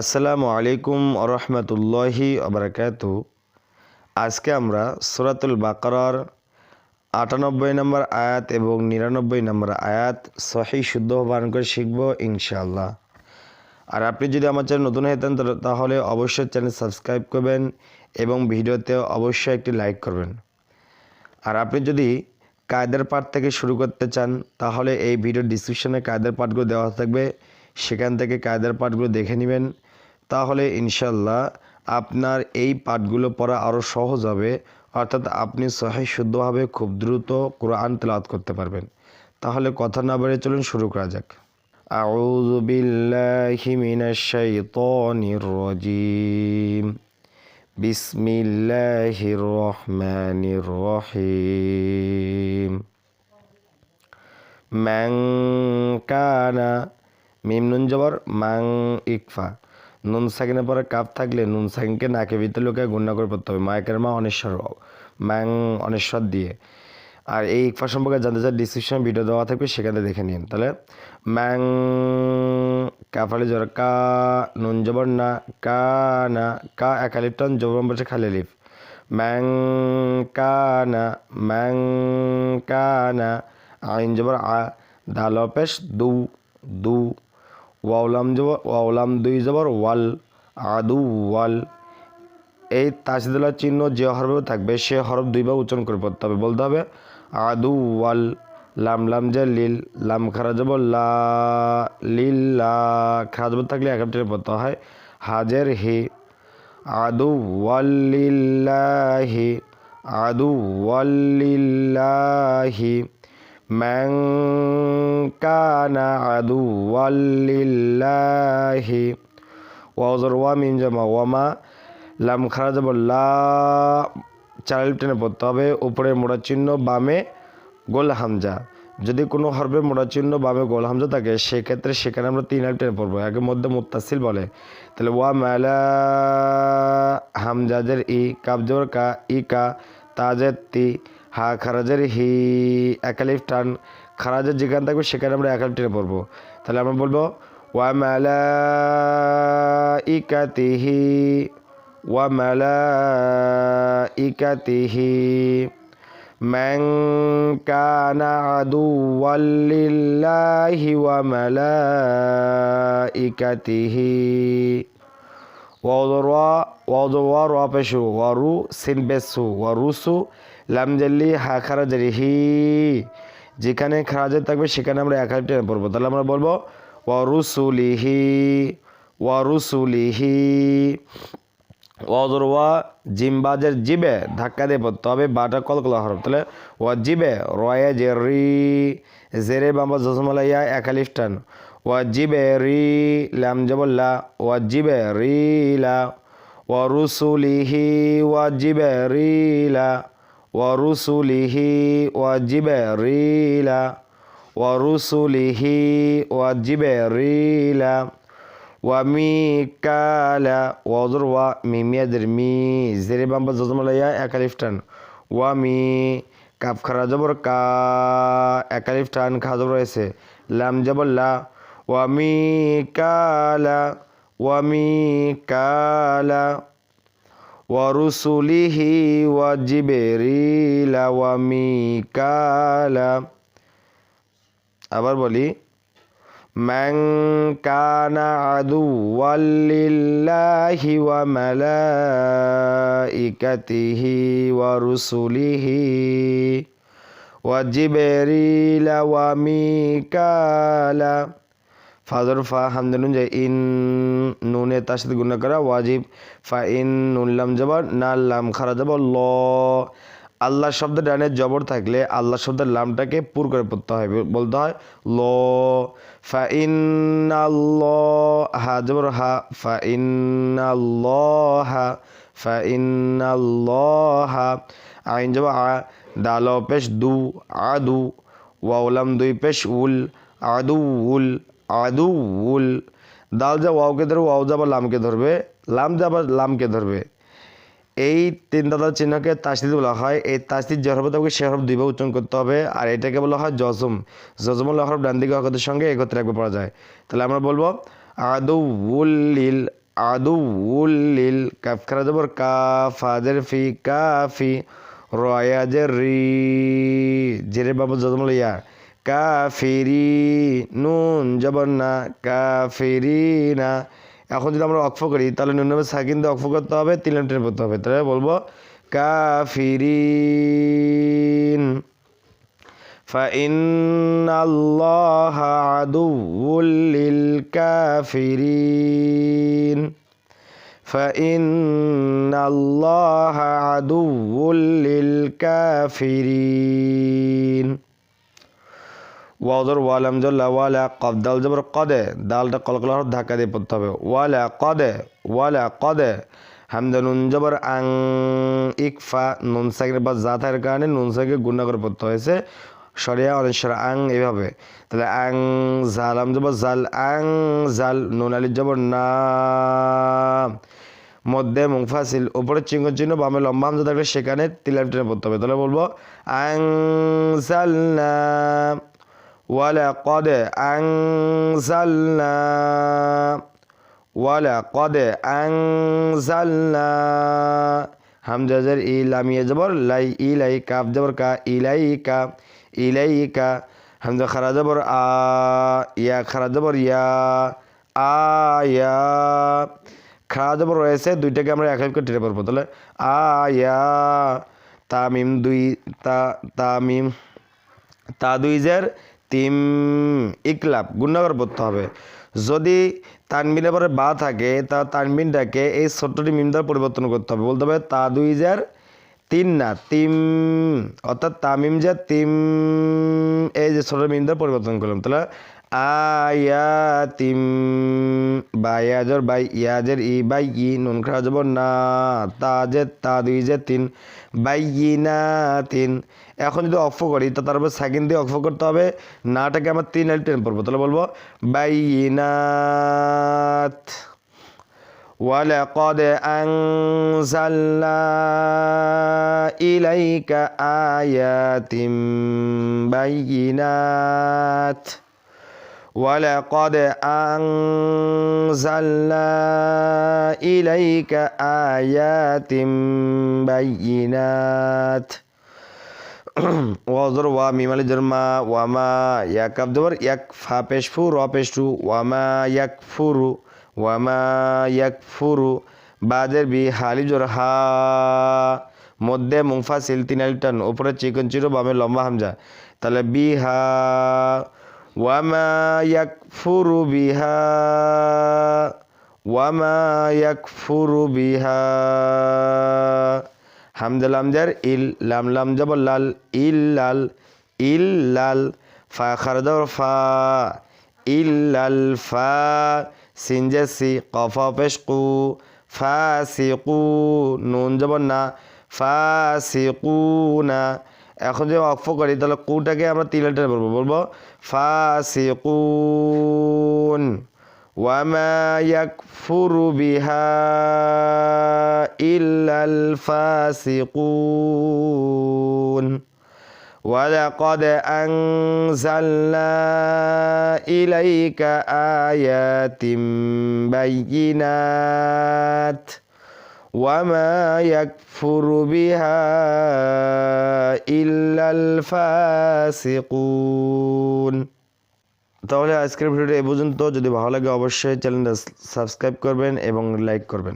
আসসালামু আলাইকুম রহমতুল্লাহি আবরাকাত আজকে আমরা সুরাতুল বাকরার আটানব্বই নম্বর আয়াত এবং নিরানব্বই নম্বর আয়াত সহি শুদ্ধ বান করে শিখব ইনশাআল্লাহ। আর আপনি যদি আমার চ্যানেল নতুন হয়ে তাহলে অবশ্যই চ্যানেল সাবস্ক্রাইব করবেন এবং ভিডিওতে অবশ্যই একটি লাইক করবেন। আর আপনি যদি কায়দার পাঠ থেকে শুরু করতে চান, তাহলে এই ভিডিও ডিসক্রিপশনে কায়দার পাঠগুলো দেওয়া থাকবে। সেখান থেকে কায়দার পাঠগুলো দেখে নেবেন। তাহলে ইনশাল্লাহ আপনার এই পাঠগুলো পড়া আরও সহজ হবে অর্থাৎ আপনি সহি শুদ্ধভাবে খুব দ্রুত কোরআন তেলাওয়াত করতে পারবেন তাহলে কথা না বেড়ে চলুন শুরু করা যাক أعوذ بالله من الشيطان الرجيم بسم الله الرحمن الرحيم من كان মিম নুন জবর মাং ইকফা নুন সাকিনের পরে কাপ থাকলে নুন সাকিনকে নাকে ভিতরে লোকে গুণনা করে পড়তে হবে। মায়কের মা অনেশ্বর, ম্যাং অনেশ্বর দিয়ে। আর এই ইকফা সম্পর্কে জানতে চাই ডিসক্রিপশন ভিডিও দেওয়া থাকবে, সেখানে দেখে নিন। তাহলে, ম্যাং কাফালি জবর, কা নুন জবর না, কা না, কা একালিপটন জবর বসে খালি লিফ ম্যাং কানা ম্যাং কানা আইন জবর আ, দাল পেশ দু দু। ওয়াউলাম জবর ওয়াউলাম দুই জবর, ওয়াল আদু, ওয়াল। এই তাসিদুল্লাহ চিহ্ন যে হরফে থাকবে, সে হরফ দুইবার উচ্চারণ করে পড়তে হবে। বলতে হবে আদু, ওয়াল, লাম লাম যে লিল। লাম, খারা যাব লা, লিল, লা, খারা যাব থাকলে এক টেনে পড়তে হয়। হাজের হি, আদু ওয়াল্লিল্লাহি আদু ওয়াল্লিল্লাহি ম্যাং কানা আদু ওয়াল্লিল্লাহি ওয়াজর ওয়া মিন জামা ওয়ামা লাম খারা যাব লা। চার টেনে পড়তে হবে উপরে মোড়া চিহ্ন, বামে গোল হামজা। যদি কোনো হরবে মোড়া চিহ্ন, বামে গোল হামজা থাকে, সেক্ষেত্রে সেখানে আমরা তিন আলিফ টেনে পড়ব। একের মধ্যে মুত্তাসিল বলে। তাহলে ওয়া মেলা হামজাজের ই কাবজর কা, ই কা তাজের তি। হা খারাজের হি একালিফ টান খারাজের যেখানে থাকবে সেখানে আমরা একালিফ টেনে পড়বো তাহলে আমরা বলবো ওয়া মেলা ইকাতিহি وملائكته من كان عدوا لله وملائكته ওয়ার ওয়াপেশু ওয়ারু সিনবেসু, ওয়ারুসু লামজাল্লি হা খারাজারি হি যেখানে খারাজের থাকবে, সেখানে আমরা এক হাজার পড়ব। তাহলে আমরা বলব, ওয়ারুসুলিহি ওয়ারুসুলিহি। ওয়া জিম্বাজের জিবে ধাক্কা দেব তবে বাটা কল কলকলা হরফ। তাহলে, ওয়া জিবে রয়ে জে রি, জেরে বাম্বা জসমালাইয়া একালিফ টান। ওয়া জিবে রি, লাম জবল্লা ওয়া জিবে রি, লা। ওয়া রুসুলিহি ওয়া জিবে রি লা ওয়ামিকালা ওয়াজর ওয়া মিমিয়াদের মি জেরে বাম্বা জজমালাইয়া একালিফটান ওয়ামি কাপ খারা জবর কা একালিফটান খা জবর রয়েছে লাম জবর লা। ওয়ামি কালা ওয়ামি কালা ওয়ারুসুলিহি ওয়াজিবেরিলা ওয়ামি কালা আবার বলি من كان عدوا لله وملائكته ورسله وجبريل وميكالا ফাজর ফা হামদুন যে ইন নুনে তার সাথে গুণা করা, ওয়াজিব। ফা ইন নুনলাম জবর, না লাম খারা জবর, ল। আল্লাহ শব্দ ডানে জবর থাকলে আল্লাহ শব্দের লামটাকে পুর করে পড়তে হয়, বলতে হয় ল। ফা ইন হা জবর, হা। ফা ইন হা ফা ইন হা আইন জবর, আ। দাল পেশ দু আদু ওয়াউলাম দুই পেশ উল আদু উল। আদু, উল। দাল যা ওয়াওকে ধরবে, ওয়াও যাবার লামকে ধরবে। লাম যা যাবার লামকে ধরবে। এই তিন দাদা চিহ্নকে তাসদিদ বলা হয়। এই তাসদিদ যে হরফ থাকবে সে হরফ দুইবার উচ্চারণ করতে হবে। আর এটাকে বলা হয় জজম। জজম হলো হরফ ডান দিকে অক্ষতের সঙ্গে একত্রে একবার পড়া যায়। তাহলে আমরা বলব, আদু, উল, লিল। আদু উল্লিল কাফ খারা জবর কা ফাজের ফি কাফি রয়াজের রি জেরে বাবু জজমল ইয়া। কাফিরি নুন জবর না কাফিরি না এখন যদি আমরা অক্ফ করি তাহলে নুন সাকিন দিয়ে অক্ফ করতে হবে তিন লাইন টেনে পড়তে হবে তাহলে বলবো কাফিরিন فإن الله عدو للكافرين فإن الله عدو للكافرين ওয়াদর ওয়ালাম জল্লা ওয়ালা কদ দাল জবর কদে দালটা কলকলার ধাক্কা দিয়ে পড়তে হবে। ওয়ালা কদে ওয়ালা কদে, হামদা নুন জবর আং, ইকফা, নুন সাইকের বা যা থাকার কারণে নুন সাইকে গুণা করে পড়তে হয়েছে। সরিয়া অনেশ্বর আং এইভাবে তাহলে আং, জালাম জবর জাল, আং, জাল, নুন আলির জবর না। মধ্যে মুংফাসিল, উপরে চিহ্ন চিহ্ন বামে লম্বা হামজা থাকলে সেখানে তিলাম টেনে পড়তে হবে। তাহলে বলব, আং জালনা ولقد أنزلنا ولقد أنزلنا হামজা জের ই লামিয়ে জবর লাই ইলাই কাফ জবর কা ইলাইকা ইলাইকা হামজা খারা জবর আ ইয়া খারা জবর ইয়া আয়া খারা জবর রয়েছে দুইটাকে আমরা এক এক করে টেনে পড়বো তাহলে আয়া তামিম দুই তা তামিম তা দুই জের তিম ইকলাব গুণাগর পড়তে হবে। যদি তানবিনের পরে বা থাকে, তা তানবিনটাকে এই ছোট্টটি মিম দ্বারা পরিবর্তন করতে হবে। বলতে হবে তা দুই জার তিন না, তিম, অর্থাৎ তামিম যা তিম, এই যে ছোট মিম দ্বারা পরিবর্তন করলাম। তাহলে আয়া তিম বা ইয়াজর বাই ইয়াজের ই বাই ই নুন খাওয়া যাব না তা যে তা দুই যে তিন বাই ই না তিন এখন যদি অক্ষ করি তো তারপর সেকেন্ড দিয়ে অক্ষ করতে হবে নাটাকে আমার তিন আলি টেন পড়বো তাহলে বলবো বাইনাত ولقد أنزلنا إليك آيات بينات ولقد أنزلنا إليك آيات بينات ওয়াজর ওয়া মিমালি জন্মা ওয়ামা ইয়াক আব্দবর ইয়াক ফা পেশ ফু র পেশ টু ওয়ামা ইয়াক ফুরু ওয়ামা ইয়াক ফুরু বাজের বি হালি জোর হা মধ্যে মুংফাসিল তিন আলিটান উপরে চিকন চিরো বামে লম্বা হামজা তাহলে বি হা বিহা ওয়ামা ইয়াক ফুরু বিহা হামজা লামজার ইল লাম লাম জবর ইল লাল ইল লাল ফা খারদর ফা ইল লাল ফা সিনজাসি কফা পেশকু ফা সিকু নুন জবর ফা সিকু না এখন যে অক্ষ করি তাহলে কুটাকে আমরা তিন লেটারে বলবো বলবো ফা সিকুন وما يكفر بها إلا الفاسقون ولقد أنزلنا إليك آيات بينات وما يكفر بها إلا الفاسقون তাহলে আজকের ভিডিওটা এ পর্যন্ত যদি ভালো লাগে অবশ্যই চ্যানেলটা সাবস্ক্রাইব করবেন এবং লাইক করবেন